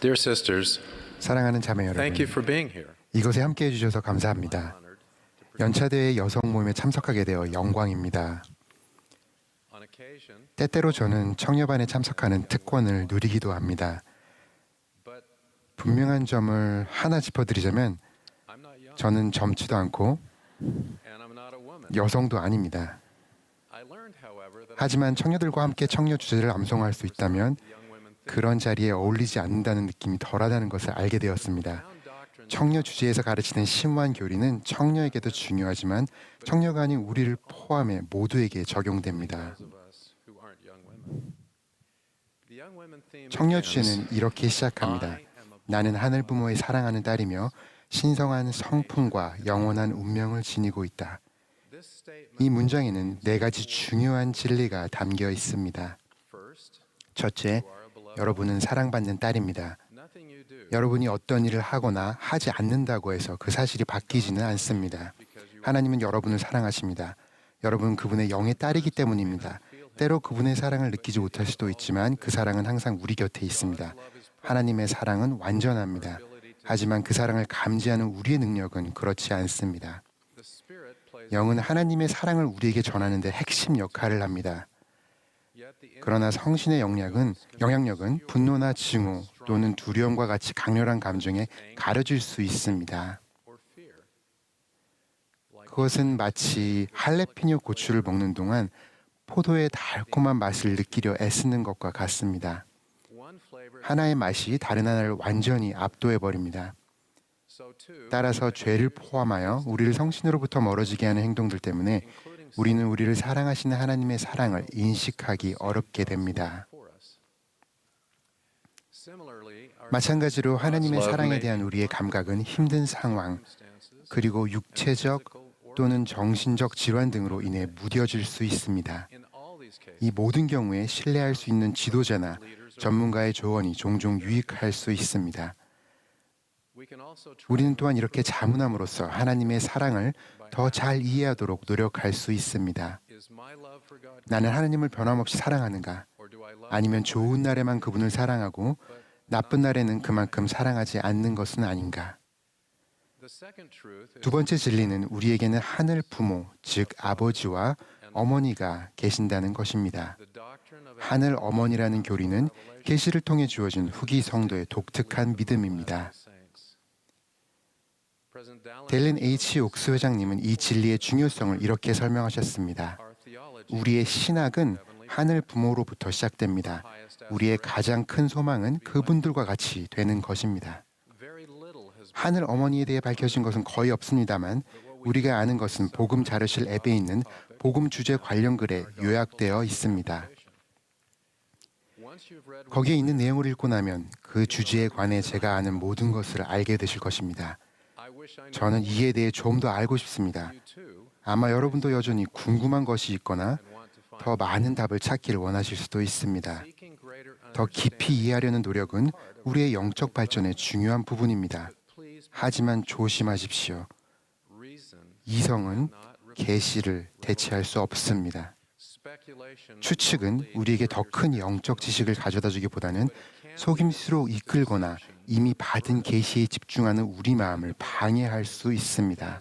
Dear sisters, 사랑하는 자매 여러분, thank you for being here. 이곳에 함께 해 주셔서 감사합니다. 연차대회 여성 모임에 참석하게 되어 영광입니다. 때때로 저는 청녀반에 참석하는 특권을 누리기도 합니다. 분명한 점을 하나 짚어드리자면 저는 젊지도 않고. 여성도 아닙니다. 하지만 청녀들과 함께 청녀 주제를 암송할 수 있다면 그런 자리에 어울리지 않는다는 느낌이 덜하다는 것을 알게 되었습니다. 청녀 주제에서 가르치는 심오한 교리는 청녀에게도 중요하지만 청녀가 아닌 우리를 포함해 모두에게 적용됩니다. 청녀 주제는 이렇게 시작합니다. 나는 하늘 부모의 사랑하는 딸이며 신성한 성품과 영원한 운명을 지니고 있다. 이 문장에는 네 가지 중요한 진리가 담겨 있습니다. 첫째, 여러분은 사랑받는 딸입니다. 여러분이 어떤 일을 하거나 하지 않는다고 해서 그 사실이 바뀌지는 않습니다. 하나님은 여러분을 사랑하십니다. 여러분은 그분의 영의 딸이기 때문입니다. 때로 그분의 사랑을 느끼지 못할 수도 있지만 그 사랑은 항상 우리 곁에 있습니다. 하나님의 사랑은 완전합니다. 하지만 그 사랑을 감지하는 우리의 능력은 그렇지 않습니다. 영은 하나님의 사랑을 우리에게 전하는 데 핵심 역할을 합니다. 그러나 성신의 영향력은 영향력은 분노나 증오 또는 두려움과 같이 강렬한 감정에 가려질 수 있습니다. 그것은 마치 할레피뇨 고추를 먹는 동안 포도의 달콤한 맛을 느끼려 애쓰는 것과 같습니다. 하나의 맛이 다른 하나를 완전히 압도해 버립니다. 따라서 죄를 포함하여 우리를 성신으로부터 멀어지게 하는 행동들 때문에 우리는 우리를 사랑하시는 하나님의 사랑을 인식하기 어렵게 됩니다. 마찬가지로 하나님의 사랑에 대한 우리의 감각은 힘든 상황 그리고 육체적 또는 정신적 질환 등으로 인해 무뎌질 수 있습니다. 이 모든 경우에 신뢰할 수 있는 지도자나 전문가의 조언이 종종 유익할 수 있습니다. 우리는 또한 이렇게 자문함으로써 하나님의 사랑을 더 잘 이해하도록 노력할 수 있습니다. 나는 하나님을 변함없이 사랑하는가? 아니면 좋은 날에만 그분을 사랑하고 나쁜 날에는 그만큼 사랑하지 않는 것은 아닌가? 두 번째 진리는 우리에게는 하늘 부모, 즉 아버지와 어머니가 계신다는 것입니다. 하늘 어머니라는 교리는 계시를 통해 주어진 후기 성도의 독특한 믿음입니다. 델린 H. 옥스 회장님은 이 진리의 중요성을 이렇게 설명하셨습니다. 우리의 신학은 하늘 부모로부터 시작됩니다. 우리의 가장 큰 소망은 그분들과 같이 되는 것입니다. 하늘 어머니에 대해 밝혀진 것은 거의 없습니다만 우리가 아는 것은 복음 자르실 앱에 있는 복음 주제 관련 글에 요약되어 있습니다. 거기에 있는 내용을 읽고 나면 그 주제에 관해 제가 아는 모든 것을 알게 되실 것입니다. 저는 이에 대해 좀 더 알고 싶습니다. 아마 여러분도 여전히 궁금한 것이 있거나 더 많은 답을 찾기를 원하실 수도 있습니다. 더 깊이 이해하려는 노력은 우리의 영적 발전의 중요한 부분입니다. 하지만 조심하십시오. 이성은 계시를 대체할 수 없습니다. 추측은 우리에게 더 큰 영적 지식을 가져다 주기보다는 속임수로 이끌거나 이미 받은 계시에 집중하는 우리 마음을 방해할 수 있습니다.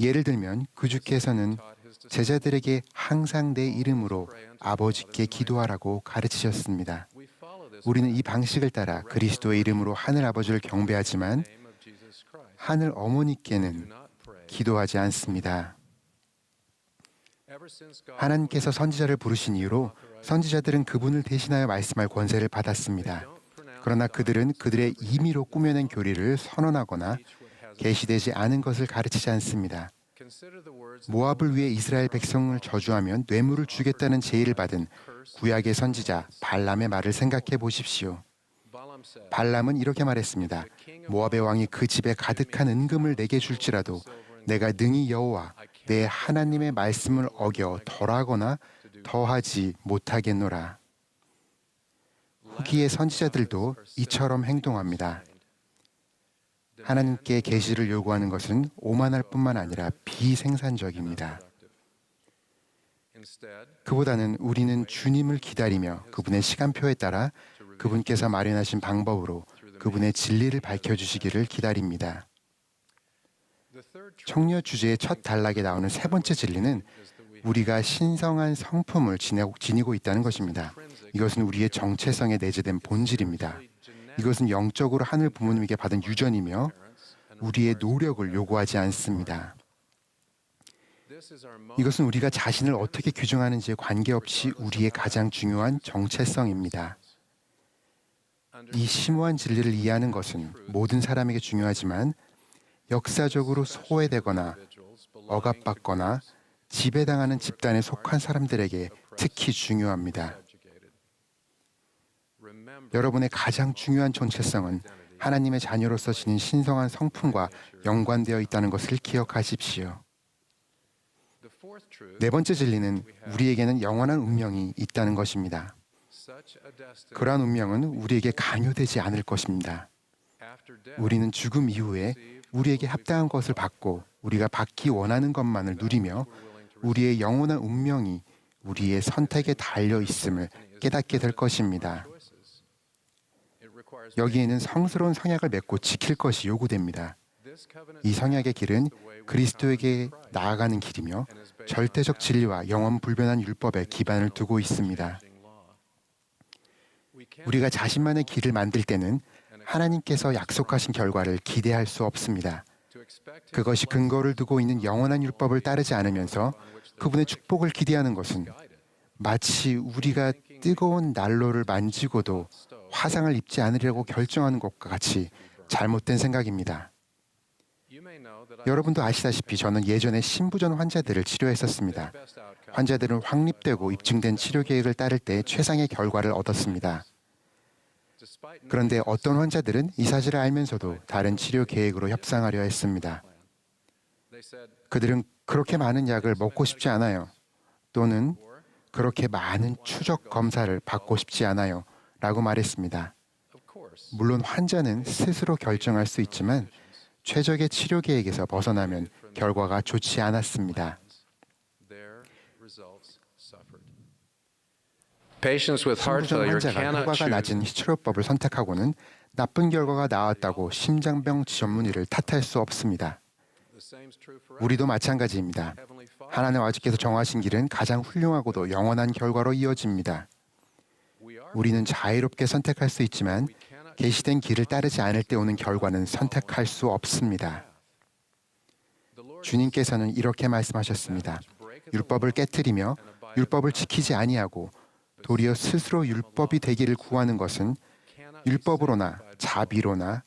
예를 들면 그 주께서는 제자들에게 항상 내 이름으로 아버지께 기도하라고 가르치셨습니다. 우리는 이 방식을 따라 그리스도의 이름으로 하늘 아버지를 경배하지만. 하늘 어머니께는. 기도하지 않습니다. 하나님께서 선지자를 부르신 이후로 선지자들은 그분을 대신하여 말씀할 권세를 받았습니다. 그러나 그들은 그들의 임의로 꾸며낸 교리를 선언하거나 계시되지 않은 것을 가르치지 않습니다. 모압을 위해 이스라엘 백성을 저주하면 뇌물을 주겠다는 제의를 받은 구약의 선지자 발람의 말을 생각해 보십시오. 발람은 이렇게 말했습니다. 모압의 왕이 그 집에 가득한 은금을 내게 줄지라도 내가 능히 여호와 내 하나님의 말씀을 어겨 덜하거나 더하지 못하겠노라. 후기의 선지자들도 이처럼 행동합니다. 하나님께 계시를 요구하는 것은 오만할 뿐만 아니라 비생산적입니다. 그보다는 우리는 주님을 기다리며 그분의 시간표에 따라 그분께서 마련하신 방법으로 그분의 진리를 밝혀주시기를 기다립니다. 청려 주제의 첫 단락에 나오는 세 번째 진리는 우리가 신성한 성품을 지니고 있다는 것입니다. 이것은 우리의 정체성에 내재된 본질입니다. 이것은 영적으로 하늘 부모님에게 받은 유전이며 우리의 노력을 요구하지 않습니다. 이것은 우리가 자신을 어떻게 규정하는지에 관계없이 우리의 가장 중요한 정체성입니다. 이 심오한 진리를 이해하는 것은 모든 사람에게 중요하지만 역사적으로 소외되거나 억압받거나 지배당하는 집단에 속한 사람들에게 특히 중요합니다. 여러분의 가장 중요한 정체성은 하나님의 자녀로서 지닌 신성한 성품과 연관되어 있다는 것을 기억하십시오. 네 번째 진리는 우리에게는 영원한 운명이 있다는 것입니다. 그러한 운명은 우리에게 강요되지 않을 것입니다. 우리는 죽음 이후에 우리에게 합당한 것을 받고 우리가 받기 원하는 것만을 누리며 우리의 영원한 운명이 우리의 선택에 달려 있음을 깨닫게 될 것입니다. 여기에는 성스러운 성약을 맺고 지킬 것이 요구됩니다. 이 성약의 길은 그리스도에게 나아가는 길이며 절대적 진리와 영원 불변한 율법에 기반을 두고 있습니다. 우리가 자신만의 길을 만들 때는 하나님께서 약속하신 결과를 기대할 수 없습니다. 그것이 근거를 두고 있는 영원한 율법을 따르지 않으면서 그분의 축복을 기대하는 것은 마치 우리가 뜨거운 난로를 만지고도 화상을 입지 않으려고 결정하는 것과 같이 잘못된 생각입니다. 여러분도 아시다시피 저는 예전에 신부전 환자들을 치료했었습니다. 환자들은 확립되고 입증된 치료 계획을 따를 때 최상의 결과를 얻었습니다. 그런데 어떤 환자들은 이 사실을 알면서도 다른 치료 계획으로 협상하려 했습니다. 그들은 그렇게 많은 약을 먹고 싶지 않아요. 또는 그렇게 많은 추적 검사를 받고 싶지 않아요. 라고 말했습니다. 물론 환자는 스스로 결정할 수 있지만 최적의 치료 계획에서 벗어나면 결과가 좋지 않았습니다. Patients with heart 신부전 failure 환자가 효과가 낮은 choose 치료법을 선택하고는 나쁜 결과가 나왔다고 심장병 전문의를 탓할 수 없습니다. 우리도 마찬가지입니다. 하나님 아버지께서 정하신 길은 가장 훌륭하고도 영원한 결과로 이어집니다. 우리는 자유롭게 선택할 수 있지만 계시된 길을 따르지 않을 때 오는 결과는 선택할 수 없습니다. 주님께서는 이렇게 말씀하셨습니다. 율법을 깨뜨리며 율법을 지키지 아니하고 도리어 스스로 율법이 되기를 구하는 것은 율법으로나 자비로나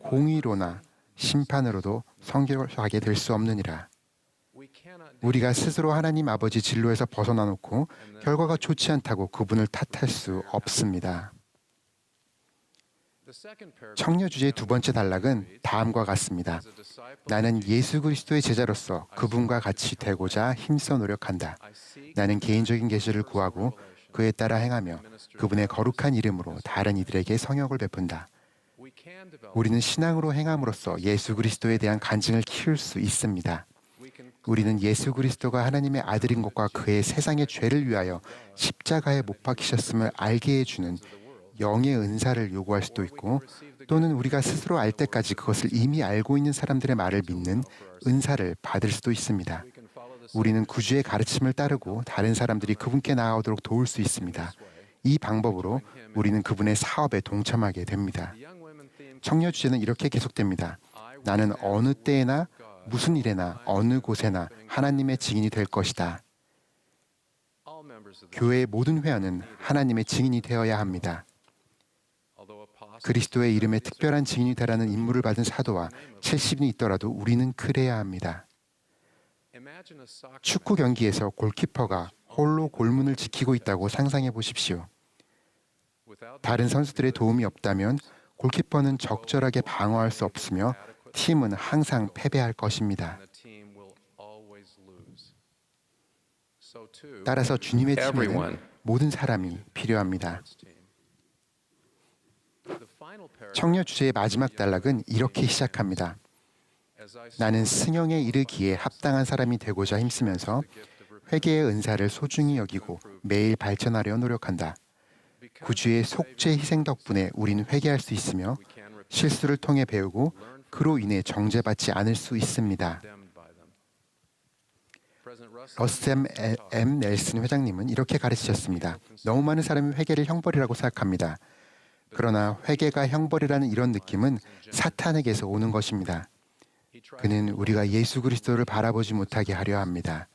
공의로나 심판으로도 성결하게 될 수 없느니라. 우리가 스스로 하나님 아버지 진로에서 벗어나 놓고 결과가 좋지 않다고 그분을 탓할 수 없습니다. 청려 주제의 두 번째 단락은 다음과 같습니다. 나는 예수 그리스도의 제자로서 그분과 같이 되고자 힘써 노력한다. 나는 개인적인 계시를 구하고 그에 따라 행하며 그분의 거룩한 이름으로 다른 이들에게 성역을 베푼다. 우리는 신앙으로 행함으로써 예수 그리스도에 대한 간증을 키울 수 있습니다. 우리는 예수 그리스도가 하나님의 아들인 것과 그의 세상의 죄를 위하여 십자가에 못 박히셨음을 알게 해주는 영의 은사를 요구할 수도 있고 또는 우리가 스스로 알 때까지 그것을 이미 알고 있는 사람들의 말을 믿는 은사를 받을 수도 있습니다. 우리는 구주의 가르침을 따르고 다른 사람들이 그분께 나아오도록 도울 수 있습니다. 이 방법으로 우리는 그분의 사업에 동참하게 됩니다. 청려 주제는 이렇게 계속됩니다. 나는 어느 때에나 무슨 일에나 어느 곳에나 하나님의 증인이 될 것이다. 교회의 모든 회원은 하나님의 증인이 되어야 합니다. 그리스도의 이름에 특별한 증인이 되라는 임무를 받은 사도와 70인이 있더라도 우리는 그래야 합니다. Imagine a soccer 축구 경기에서 골키퍼가 홀로 골문을 지키고 있다고 상상해 보십시오. 다른 선수들의 도움이 없다면 골키퍼는 적절하게 방어할 수 없으며 팀은 항상 패배할 것입니다. 따라서 주님의 팀에는 모든 사람이 필요합니다. 청려 주제의 마지막 단락은 이렇게 시작합니다. 나는 승영에 이르기에 합당한 사람이 되고자 힘쓰면서 회개의 은사를 소중히 여기고 매일 발전하려 노력한다. 구주의 속죄 희생 덕분에 우리는 회개할 수 있으며 실수를 통해 배우고 그로 인해 정죄받지 않을 수 있습니다. 에- M 넬슨 회장님은 이렇게 가르치셨습니다. 너무 많은 사람이 회개를 형벌이라고 생각합니다. 그러나 회개가 형벌이라는 이런 느낌은 사탄에게서 오는 것입니다. 그는 우리가 예수 그리스도를 바라보지 못하게 하려 합니다.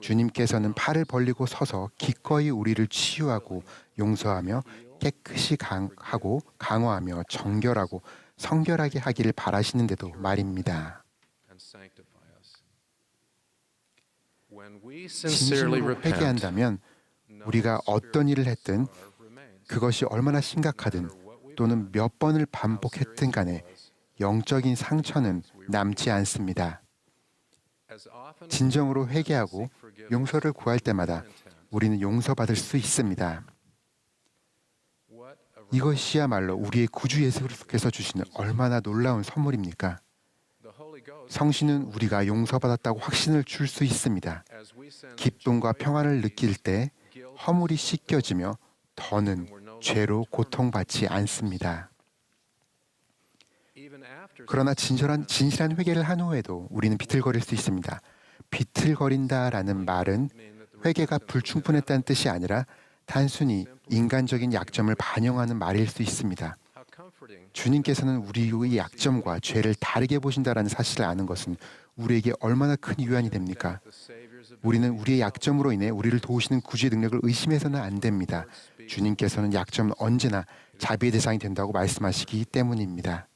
주님께서는 팔을 벌리고 서서 기꺼이 우리를 치유하고 용서하며 깨끗이 강 하고 강화하며 정결하고 성결하게 하기를 바라시는데도 말입니다. 진심으로 회개한다면 우리가 어떤 일을 했든 그것이 얼마나 심각하든 또는 몇 번을 반복했든 간에 영적인 상처는 남지 않습니다. 진정으로 회개하고 용서를 구할 때마다 우리는 용서받을 수 있습니다. 이것이야말로 우리의 구주 예수께서 주시는 얼마나 놀라운 선물입니까? 성신은 우리가 용서받았다고 확신을 줄 수 있습니다. 기쁨과 평안을 느낄 때 허물이 씻겨지며 더는 죄로 고통받지 않습니다. 그러나 진실한, 진실한 회개를 한 후에도 우리는 비틀거릴 수 있습니다. 비틀거린다라는 말은 회개가 불충분했다는 뜻이 아니라 단순히 인간적인 약점을 반영하는 말일 수 있습니다. 주님께서는 우리의 약점과 죄를 다르게 보신다라는 사실을 아는 것은 우리에게 얼마나 큰 위안이 됩니까? 우리는 우리의 약점으로 인해 우리를 도우시는 구주의 능력을 의심해서는 안 됩니다. 주님께서는 약점은 언제나 자비의 대상이 된다고 말씀하시기 때문입니다.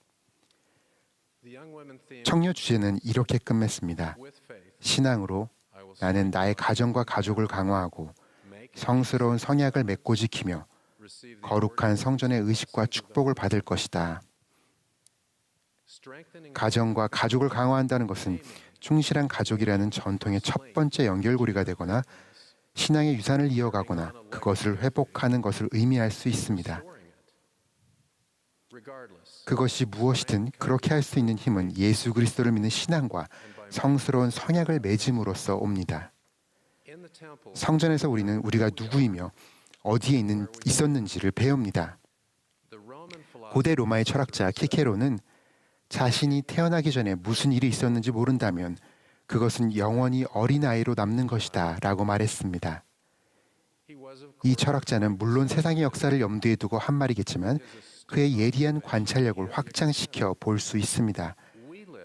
청년 주제는 이렇게 끝맺습니다. 신앙으로 나는 나의 가정과 가족을 강화하고 성스러운 성약을 맺고 지키며 거룩한 성전의 의식과 축복을 받을 것이다. 가정과 가족을 강화한다는 것은 충실한 가족이라는 전통의 첫 번째 연결고리가 되거나 신앙의 유산을 이어가거나 그것을 회복하는 것을 의미할 수 있습니다. 그것이 무엇이든 그렇게 할 수 있는 힘은 예수 그리스도를 믿는 신앙과 성스러운 성약을 맺음으로써 옵니다. 성전에서 우리는 우리가 누구이며 어디에 있는 있었는지를 배웁니다. 고대 로마의 철학자 키케로는 자신이 태어나기 전에 무슨 일이 있었는지 모른다면 그것은 영원히 어린아이로 남는 것이다 라고 말했습니다. 이 철학자는 물론 세상의 역사를 염두에 두고 한 말이겠지만 그의 예리한 관찰력을 확장시켜 볼 수 있습니다.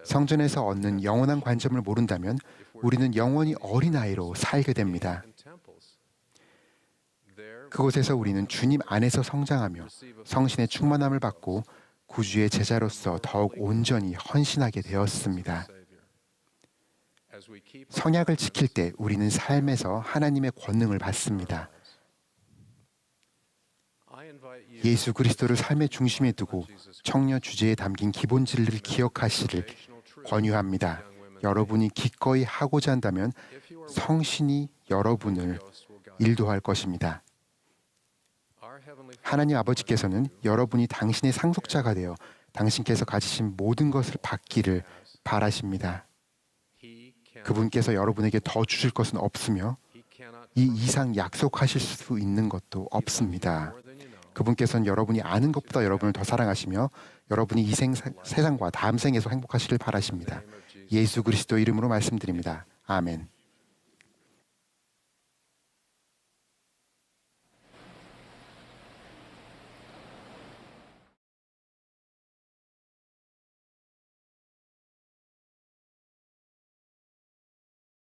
성전에서 얻는 영원한 관점을 모른다면 우리는 영원히 어린아이로 살게 됩니다. 그곳에서 우리는 주님 안에서 성장하며 성신의 충만함을 받고 구주의 제자로서 더욱 온전히 헌신하게 되었습니다. 성약을 지킬 때 우리는 삶에서 하나님의 권능을 받습니다. 예수 그리스도를 삶의 중심에 두고 청년 주제에 담긴 기본 진리를 기억하시를 권유합니다. 여러분이 기꺼이 하고자 한다면 성신이 여러분을 일도할 것입니다. 하나님 아버지께서는 여러분이 당신의 상속자가 되어 당신께서 가지신 모든 것을 받기를 바라십니다. 그분께서 여러분에게 더 주실 것은 없으며 이 이상 약속하실 수 있는 것도 없습니다. 그분께서는 여러분이 아는 것보다 여러분을 더 사랑하시며 여러분이 이 생, 세상과 다음 생에서 행복하시길 바라십니다. 예수 그리스도 이름으로 말씀드립니다. 아멘.